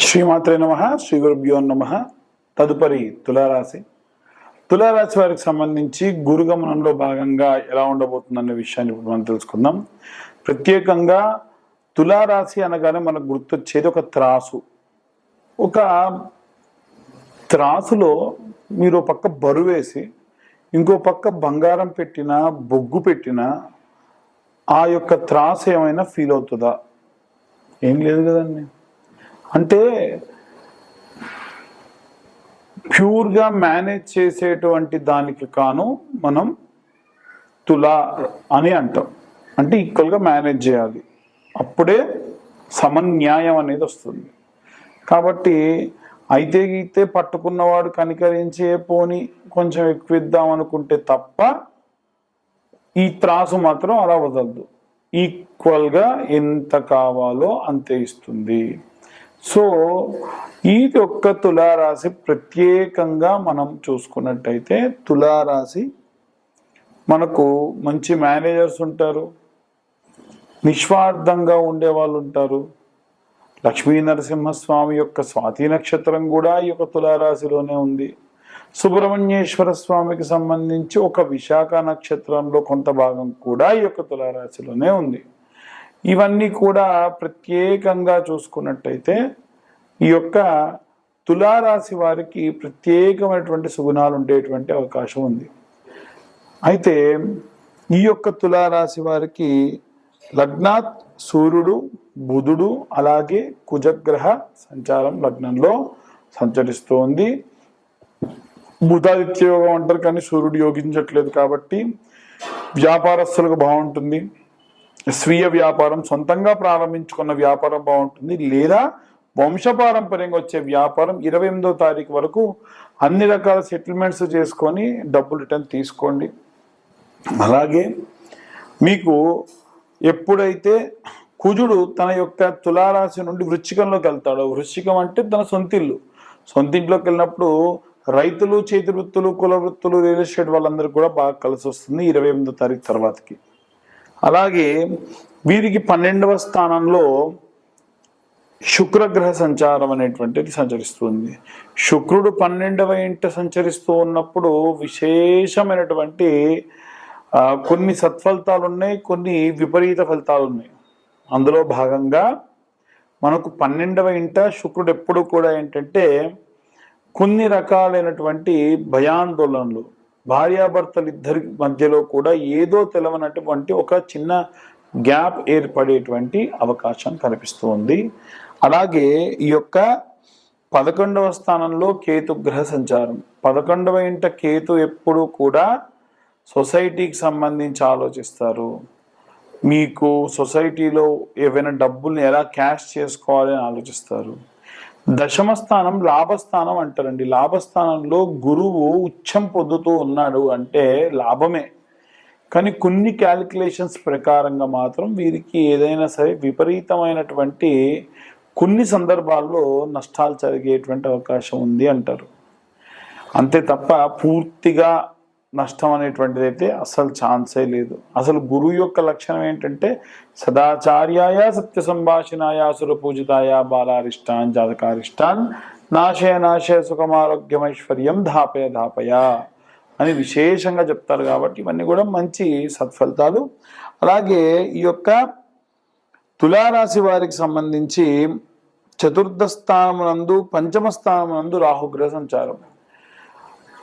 శ్రీమాత్రే నమ శ్రీ గురుభ్యో నమ. తదుపరి తులారాశి. తులారాశి వారికి సంబంధించి గురుగమనంలో భాగంగా ఎలా ఉండబోతుందనే విషయాన్ని ఇప్పుడు మనం తెలుసుకుందాం. ప్రత్యేకంగా తులారాశి అనగానే మనకు గుర్తొచ్చేది ఒక త్రాసు. ఒక త్రాసులో మీరు ఒక పక్క బరువేసి ఇంకో పక్క బంగారం పెట్టినా బొగ్గు పెట్టినా ఆ యొక్క త్రాసు ఏమైనా ఫీల్ అవుతుందా? ఏం లేదు కదండి. అంటే ప్యూర్గా మేనేజ్ చేసేటువంటి దానికి కాను మనం తులా అని అంటాం. అంటే ఈక్వల్గా మేనేజ్ చేయాలి. అప్పుడే సమన్యాయం అనేది వస్తుంది. కాబట్టి అయితే గీతే పట్టుకున్నవాడు కనికరించే పోని కొంచెం ఎక్కువ ఇద్దాం అనుకుంటే తప్ప ఈ త్రాసు మాత్రం అలా వదలదు. ఈక్వల్గా ఎంత కావాలో అంతే ఇస్తుంది. సో ఈ యొక్క తులారాశి ప్రత్యేకంగా మనం చూసుకున్నట్టయితే తులారాశి మనకు మంచి మేనేజర్స్ ఉంటారు. నిస్వార్థంగా ఉండే వాళ్ళు ఉంటారు. లక్ష్మీ నరసింహస్వామి యొక్క స్వాతి నక్షత్రం కూడా ఈ యొక్క తులారాశిలోనే ఉంది. సుబ్రహ్మణ్యేశ్వర స్వామికి సంబంధించి ఒక విశాఖ నక్షత్రంలో కొంత భాగం కూడా ఈ యొక్క తులారాశిలోనే ఉంది. ఇవన్నీ కూడా ప్రత్యేకంగా చూసుకున్నట్టయితే ఈ యొక్క తులారాశి వారికి ప్రత్యేకమైనటువంటి సుగుణాలు ఉండేటువంటి అవకాశం ఉంది. అయితే ఈ యొక్క తులారాశి వారికి లగ్నాత్ సూర్యుడు బుధుడు అలాగే కుజగ్రహ సంచారం లగ్నంలో సంచరిస్తోంది బుధాదిత్య యోగం అంటారు కానీ సూర్యుడు యోగించట్లేదు కాబట్టి వ్యాపారస్తులకు బాగుంటుంది. స్వీయ వ్యాపారం సొంతంగా ప్రారంభించుకున్న వ్యాపారం బాగుంటుంది. లేదా వంశపారంపర్యంగా వచ్చే వ్యాపారం ఇరవై ఎనిమిదో తారీఖు వరకు అన్ని రకాల సెటిల్మెంట్స్ చేసుకొని డబ్బులు రిటర్న్ తీసుకోండి. అలాగే మీకు ఎప్పుడైతే కుజుడు తన యొక్క తులారాశి నుండి వృశ్చికంలోకి వెళ్తాడో వృశ్చికం అంటే తన సొంతిల్లు సొంతింట్లోకి వెళ్ళినప్పుడు రైతులు చేతి వృత్తులు కుల వృత్తులు రియల్ ఎస్టేట్ వాళ్ళందరూ కూడా బాగా కలిసి వస్తుంది ఇరవై ఎనిమిదో తారీఖు తర్వాతకి. అలాగే వీరికి పన్నెండవ స్థానంలో శుక్రగ్రహ సంచారం అనేటువంటిది సంచరిస్తుంది. శుక్రుడు పన్నెండవ ఇంట సంచరిస్తూ ఉన్నప్పుడు విశేషమైనటువంటి కొన్ని సత్ఫలితాలు ఉన్నాయి కొన్ని విపరీత ఫలితాలు ఉన్నాయి అందులో భాగంగా మనకు పన్నెండవ ఇంట శుక్రుడు ఎప్పుడు కూడా ఏంటంటే కొన్ని రకాలైనటువంటి భయాందోళనలు భార్యాభర్తలు ఇద్దరి మధ్యలో కూడా ఏదో తెలవనటువంటి ఒక చిన్న గ్యాప్ ఏర్పడేటువంటి అవకాశం కనిపిస్తుంది. అలాగే ఈ యొక్క పదకొండవ స్థానంలో కేతు గ్రహ సంచారం. పదకొండవ ఇంట కేతు ఎప్పుడు కూడా సొసైటీకి సంబంధించి ఆలోచిస్తారు. మీకు సొసైటీలో ఏవైనా డబ్బుల్ని ఎలా క్యాష్ చేసుకోవాలి అని ఆలోచిస్తారు. దశమస్థానం లాభస్థానం అంటారండి. లాభస్థానంలో గురువు ఉచ్చం పొందుతూ ఉన్నాడు అంటే లాభమే. కానీ కొన్ని క్యాలిక్యులేషన్స్ ప్రకారంగా మాత్రం వీరికి ఏదైనా సరే విపరీతమైనటువంటి కొన్ని సందర్భాల్లో నష్టాలు జరిగేటువంటి అవకాశం ఉంది అంటారు. అంతే తప్ప పూర్తిగా నష్టం అనేటువంటిది అయితే అసలు ఛాన్సే లేదు. అసలు గురువు యొక్క లక్షణం ఏంటంటే సదాచార్యాయ సత్య సంభాషణాయ సుర పూజితాయ బాలారిష్టాన్ జాతకారిష్టాన్ నాశయ నాశయ సుఖమారోగ్యమైశ్వర్యం ధాపయ ధాపయ అని విశేషంగా చెప్తారు కాబట్టి ఇవన్నీ కూడా మంచి సత్ఫలితాలు. అలాగే ఈ యొక్క తులారాశి వారికి సంబంధించి చతుర్థ స్థానమునందు పంచమ స్థానమునందు రాహుగ్రహ సంచారం.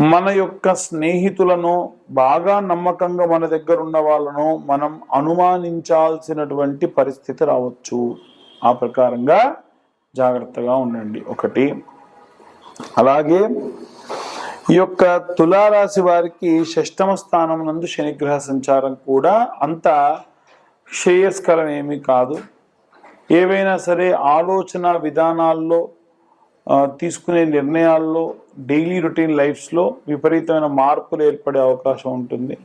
మన యొక్క స్నేహితులను బాగా నమ్మకంగా మన దగ్గర ఉన్న వాళ్ళను మనం అనుమానించాల్సినటువంటి పరిస్థితి రావచ్చు. ఆ ప్రకారంగా జాగ్రత్తగా ఉండండి. ఒకటి. అలాగే ఈ యొక్క తులారాశి వారికి షష్టమ స్థానం నందు శనిగ్రహ సంచారం కూడా అంత శ్రేయస్కరం ఏమీ కాదు. ఏవైనా సరే ఆలోచన విధానాల్లో తీసుకునే నిర్ణయాల్లో డైలీ రొటీన్ లైఫ్స్లో విపరీతమైన మార్పులు ఏర్పడే అవకాశం ఉంటుంది.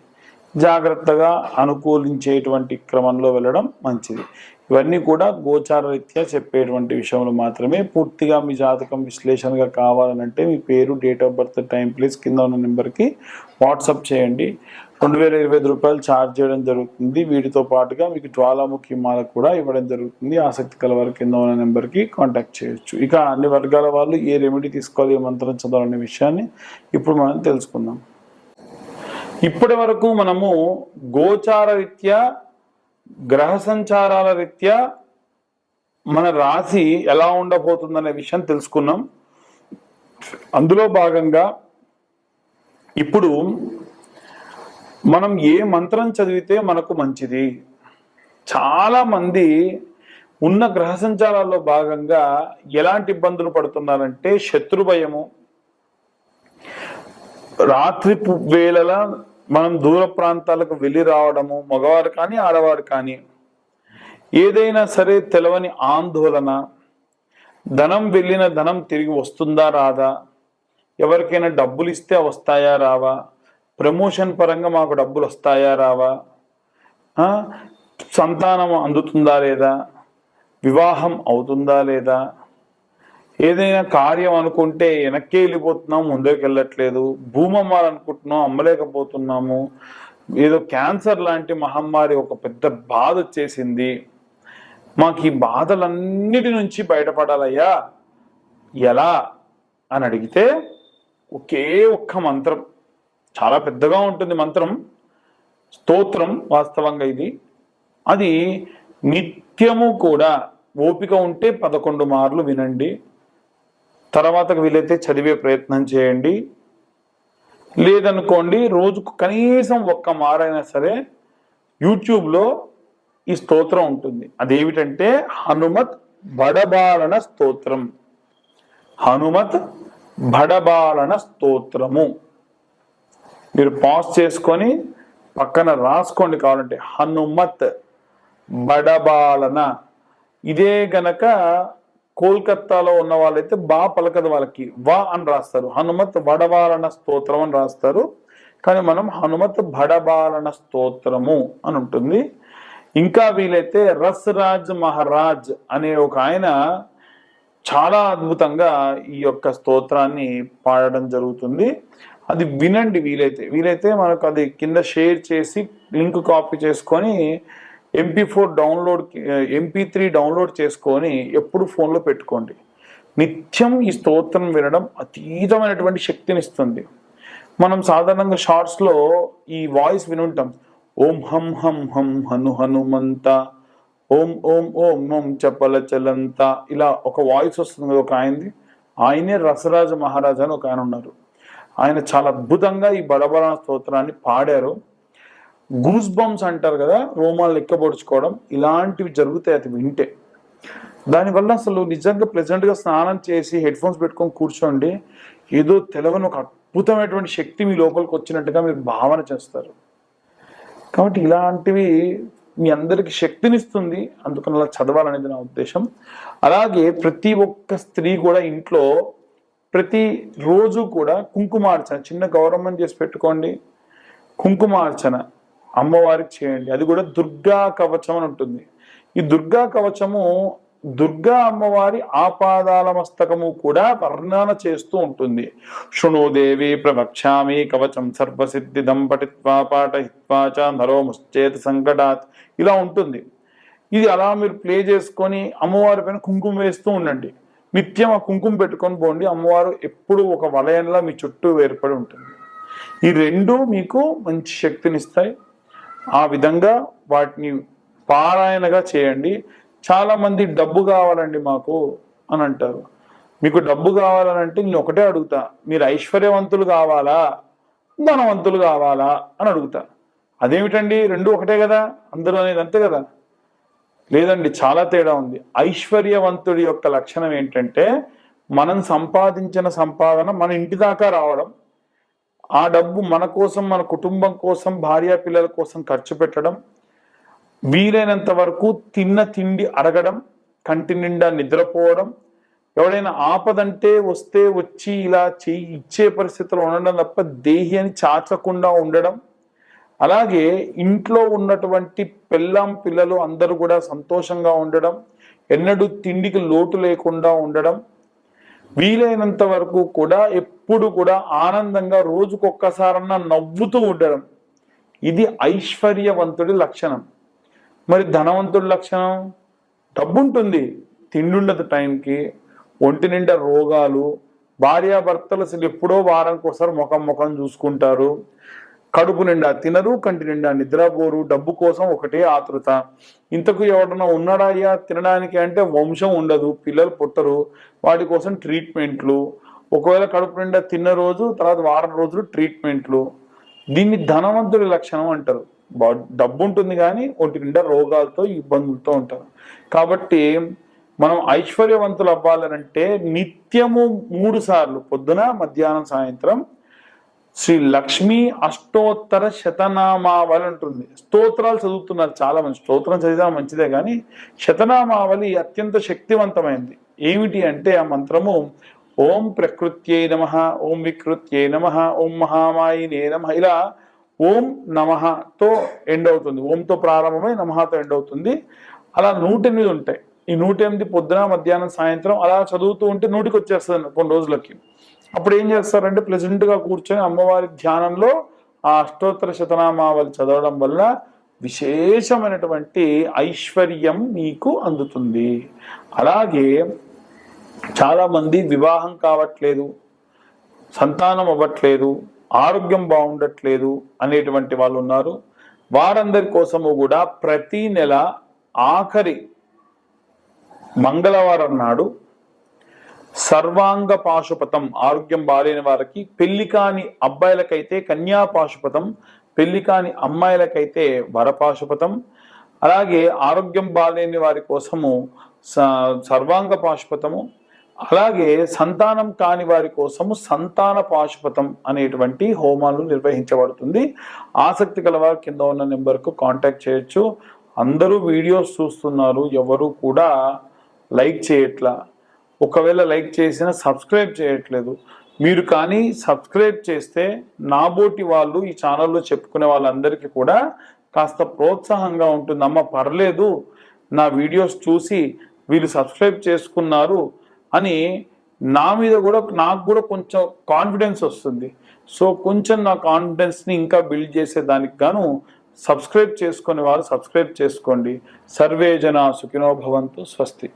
జాగ్రత్తగా అనుకూలించేటువంటి క్రమంలో వెళ్ళడం మంచిది. ఇవన్నీ కూడా గోచార రీత్యా చెప్పేటువంటి విషయంలో మాత్రమే. పూర్తిగా మీ జాతకం విశ్లేషణగా కావాలనంటే మీ పేరు date of birth time place కింద ఉన్న నెంబర్కి వాట్సప్ చేయండి. రెండు వేల ఇరవై ఐదు రూపాయలు ఛార్జ్ చేయడం జరుగుతుంది. వీటితో పాటుగా మీకు జ్వాలాముఖి మాల కూడా ఇవ్వడం జరుగుతుంది. ఆసక్తి కల వారి కింద ఉన్న నెంబర్కి కాంటాక్ట్ చేయొచ్చు. ఇక అన్ని వర్గాల వాళ్ళు ఏ రెమెడీ తీసుకోవాలి ఏ మంత్రం చదవాలనే విషయాన్ని ఇప్పుడు మనం తెలుసుకుందాం. ఇప్పటి వరకు మనము గోచార రీత్యా గ్రహ సంచారాల రీత్యా మన రాశి ఎలా ఉండబోతుందనే విషయం తెలుసుకున్నాం. అందులో భాగంగా ఇప్పుడు మనం ఏ మంత్రం చదివితే మనకు మంచిది? చాలా మంది ఉన్న గ్రహ సంచారాల్లో భాగంగా ఎలాంటి ఇబ్బందులు పడుతున్నారంటే శత్రు భయము. రాత్రి వేళల మనం దూర ప్రాంతాలకు వెళ్ళి రావడము మగవారు కానీ ఆడవారు కానీ ఏదైనా సరే తెలవని ఆందోళన ధనం వెళ్ళిన ధనం తిరిగి వస్తుందా రాదా? ఎవరికైనా డబ్బులు ఇస్తే వస్తాయా రావా? ప్రమోషన్ పరంగా మాకు డబ్బులు వస్తాయా రావా సంతానం అందుతుందా లేదా? వివాహం అవుతుందా లేదా? ఏదైనా కార్యం అనుకుంటే వెనక్కి వెళ్ళిపోతున్నాం ముందుకు వెళ్ళట్లేదు భూమి అమ్మాలనుకుంటున్నాం అమ్మలేకపోతున్నాము. ఏదో క్యాన్సర్ లాంటి మహమ్మారి ఒక పెద్ద బాధ వచ్చేసింది మాకు ఈ బాధలన్నిటి నుంచి బయటపడాలయ్యా. ఎలా? అని అడిగితే ఒకే ఒక్క మంత్రం. చాలా పెద్దగా ఉంటుంది మంత్రం. స్తోత్రం వాస్తవంగా ఇది. అది నిత్యము కూడా ఓపిక ఉంటే పదకొండు మార్లు వినండి. తర్వాతకు వీలైతే చదివే ప్రయత్నం చేయండి. లేదనుకోండి రోజుకు కనీసం ఒక్క మారైనా సరే యూట్యూబ్లో ఈ స్తోత్రం ఉంటుంది. అదేమిటంటే హనుమత్ బడబాలన స్తోత్రం. హనుమత్ బడబాలన స్తోత్రము. మీరు పాజ్ చేసుకొని పక్కన రాసుకోండి కావాలంటే. హనుమత్ బడబాలన. ఇదే గనక కోల్కత్తాలో ఉన్న వాళ్ళైతే బా పలకదు వాళ్ళకి. వా అని రాస్తారు. హనుమత్ వడబాలన స్తోత్రం అని రాస్తారు. కానీ మనం హనుమత్ బడబాలన స్తోత్రము అని ఉంటుంది. ఇంకా వీలైతే రస్ రాజ్ మహారాజ్ అనే ఒక ఆయన చాలా అద్భుతంగా ఈ యొక్క స్తోత్రాన్ని పాడడం జరుగుతుంది. అది వినండి వీలైతే. వీలైతే మనకు అది కింద షేర్ చేసి లింక్ కాపీ చేసుకొని MP four download MP three download చేసుకొని ఎప్పుడు ఫోన్లో పెట్టుకోండి. నిత్యం ఈ స్తోత్రం వినడం అతీతమైనటువంటి శక్తిని ఇస్తుంది మనం సాధారణంగా షార్ట్స్లో ఈ వాయిస్ వినుంటాం. ఓం హం హం హం హను హనుమంత ఓం ఓం ఓం ఓం చపల చలంత ఇలా ఒక వాయిస్ వస్తుంది ఒక ఆయనది. ఆయనే రసరాజ మహారాజా అని ఒక ఆయన ఉన్నారు. ఆయన చాలా అద్భుతంగా ఈ బడబడ స్తోత్రాన్ని పాడారు. గూస్ బంప్స్ అంటారు కదా రోమాలు లెక్కపొడుచుకోవడం ఇలాంటివి జరుగుతాయి అది వింటే. దానివల్ల అసలు నిజంగా ప్లెజెంట్గా స్నానం చేసి హెడ్ ఫోన్స్ పెట్టుకొని కూర్చోండి ఏదో తెలవని ఒక అద్భుతమైనటువంటి శక్తి మీ లోపలికి వచ్చినట్టుగా మీరు భావన చేస్తారు. కాబట్టి ఇలాంటివి మీ అందరికి శక్తినిస్తుంది అందుకని అలా చదవాలనేది నా ఉద్దేశం. అలాగే ప్రతి ఒక్క స్త్రీ కూడా ఇంట్లో ప్రతి రోజు కూడా కుంకుమార్చన చిన్న గౌరవం చేసి పెట్టుకోండి. కుంకుమార్చన అమ్మవారికి చేయండి. అది కూడా దుర్గా కవచం అని ఉంటుంది. ఈ దుర్గా కవచము దుర్గా అమ్మవారి ఆపాదాల మస్తకము కూడా వర్ణన చేస్తూ ఉంటుంది. శృణోదేవి ప్రవక్ష్యామి కవచం సర్వసిద్ధిదం పఠిత్వా పాఠయిత్వా చ నరో ముశ్చేత సంకటాత్ ఇలా ఉంటుంది. ఇది అలా మీరు ప్లే చేసుకొని అమ్మవారి పైన కుంకుమ వేస్తూ ఉండండి. నిత్యం ఆ కుంకుమ పెట్టుకొని పోండి. అమ్మవారు ఎప్పుడు ఒక వలయంలా మీ చుట్టూ ఏర్పడి ఉంటుంది. ఈ రెండు మీకు మంచి శక్తినిస్తాయి ఆ విధంగా వాటిని పారాయణగా చేయండి. చాలామంది డబ్బు కావాలండి మాకు అని అంటారు. మీకు డబ్బు కావాలనంటే నేను ఒకటే అడుగుతా. మీరు ఐశ్వర్యవంతులు కావాలా? ధనవంతులు కావాలా? అని అడుగుతా. అదేమిటండి? రెండు ఒకటే కదా? అందరూ అనేది అంతే కదా? లేదండి చాలా తేడా ఉంది. ఐశ్వర్యవంతుడి యొక్క లక్షణం ఏంటంటే మనం సంపాదించిన సంపాదన మన ఇంటి దాకా రావడం ఆ డబ్బు మన కోసం మన కుటుంబం కోసం భార్య పిల్లల కోసం ఖర్చు పెట్టడం వీలైనంత వరకు తిన్న తిండి అడగడం కంటి నిండా నిద్రపోవడం ఎవడైనా ఆపదంటే వస్తే వచ్చి ఇలా చేయి ఇచ్చే పరిస్థితిలో ఉండడం తప్ప దేహి అని చాచకుండా ఉండడం అలాగే ఇంట్లో ఉన్నటువంటి పెళ్ళాం పిల్లలు అందరూ కూడా సంతోషంగా ఉండడం ఎన్నడూ తిండికి లోటు లేకుండా ఉండడం వీలైనంత వరకు కూడా ఎప్పుడు కూడా ఆనందంగా రోజుకొక్కసారన్నా నవ్వుతూ ఉండడం ఇది ఐశ్వర్యవంతుడి లక్షణం. మరి ధనవంతుడి లక్షణం? డబ్బు ఉంటుంది తిండుండదు టైంకి. ఒంటి నిండా రోగాలు భార్యాభర్తలు అసలు ఎప్పుడో వారానికి ఒకసారి ముఖం ముఖం చూసుకుంటారు. కడుపు నిండా తినరు కంటి నిండా నిద్రపోరు డబ్బు కోసం ఒకటే ఆతృత. ఇంతకు ఎవడన్నా ఉన్నాడా అయ్యా? తినడానికి అంటే వంశం ఉండదు పిల్లలు పుట్టరు వాటి కోసం ట్రీట్మెంట్లు. ఒకవేళ కడుపు నిండా తిన్న రోజు తర్వాత వారం రోజులు ట్రీట్మెంట్లు. దీన్ని ధనవంతుడి లక్షణం అంటారు. డబ్బు ఉంటుంది కానీ ఒంటి నిండా రోగాలతో ఇబ్బందులతో ఉంటారు. కాబట్టి మనం ఐశ్వర్యవంతులు అవ్వాలనంటే నిత్యము మూడు సార్లు పొద్దున మధ్యాహ్నం సాయంత్రం శ్రీ లక్ష్మీ అష్టోత్తర శతనామావళి ఉంటుంది స్తోత్రాలు చదువుతున్నారు చాలా మంది స్తోత్రం చదివినా మంచిదే కానీ శతనామావళి అత్యంత శక్తివంతమైంది. ఏమిటి అంటే ఆ మంత్రము ఓం ప్రకృత్యై నమ ఓం వికృత్యై నమ ఓం మహామాయినే నమ. ఇలా ఓం నమఃతో ఎండ్ అవుతుంది. ఓంతో ప్రారంభమై నమతో ఎండ్ అవుతుంది. అలా నూట ఎనిమిది ఉంటాయి. ఈ నూట ఎనిమిది పొద్దున మధ్యాహ్నం సాయంత్రం అలా చదువుతూ ఉంటే నూటికి వచ్చేస్తుంది కొన్ని రోజులకి. అప్పుడు ఏం చేస్తారంటే ప్లెజెంట్గా కూర్చొని అమ్మవారి ధ్యానంలో ఆ అష్టోత్తర శతనామావళి చదవడం వల్ల విశేషమైనటువంటి ఐశ్వర్యం మీకు అందుతుంది. అలాగే చాలా మంది వివాహం కావట్లేదు సంతానం అవ్వట్లేదు ఆరోగ్యం బాగుండట్లేదు అనేటువంటి వాళ్ళు ఉన్నారు. వారందరి కోసము కూడా ప్రతి నెల ఆఖరి మంగళవారం నాడు సర్వాంగ పాశుపతం ఆరోగ్యం బాలేని వారికి పెళ్ళి కాని అబ్బాయిలకైతే కన్యా పాశుపతం పెళ్ళి కాని అమ్మాయిలకైతే వరపాశుపతం అలాగే ఆరోగ్యం బాలేని వారి కోసము స- సర్వాంగ పాశుపతము. అలాగే సంతానం కాని వారి కోసము సంతాన పాశుపతం అనేటువంటి హోమాలు నిర్వహించబడుతుంది. ఆసక్తి గలవారు కింద ఉన్న నెంబర్కు కాంటాక్ట్ చేయొచ్చు. అందరూ వీడియోస్ చూస్తున్నారు. ఎవరు కూడా లైక్ చేయట్లా. ఒకవేళ లైక్ చేసినా సబ్స్క్రైబ్ చేయట్లేదు. మీరు కానీ సబ్స్క్రైబ్ చేస్తే నాబోటి వాళ్ళు ఈ ఛానల్లో చెప్పుకునే వాళ్ళందరికీ కూడా కాస్త ప్రోత్సాహంగా ఉంటుంది. అమ్మ పర్లేదు. నా వీడియోస్ చూసి వీళ్ళు సబ్స్క్రైబ్ చేసుకున్నారు అని నా మీద కూడా నాకు కూడా కొంచెం కాన్ఫిడెన్స్ వస్తుంది. సో కొంచెం నా కాన్ఫిడెన్స్ని ఇంకా బిల్డ్ చేసే దానికి గాను సబ్స్క్రైబ్ చేసుకునే వారు సబ్స్క్రైబ్ చేసుకోండి. సర్వే జన సుఖినో భవంతు స్వస్తి.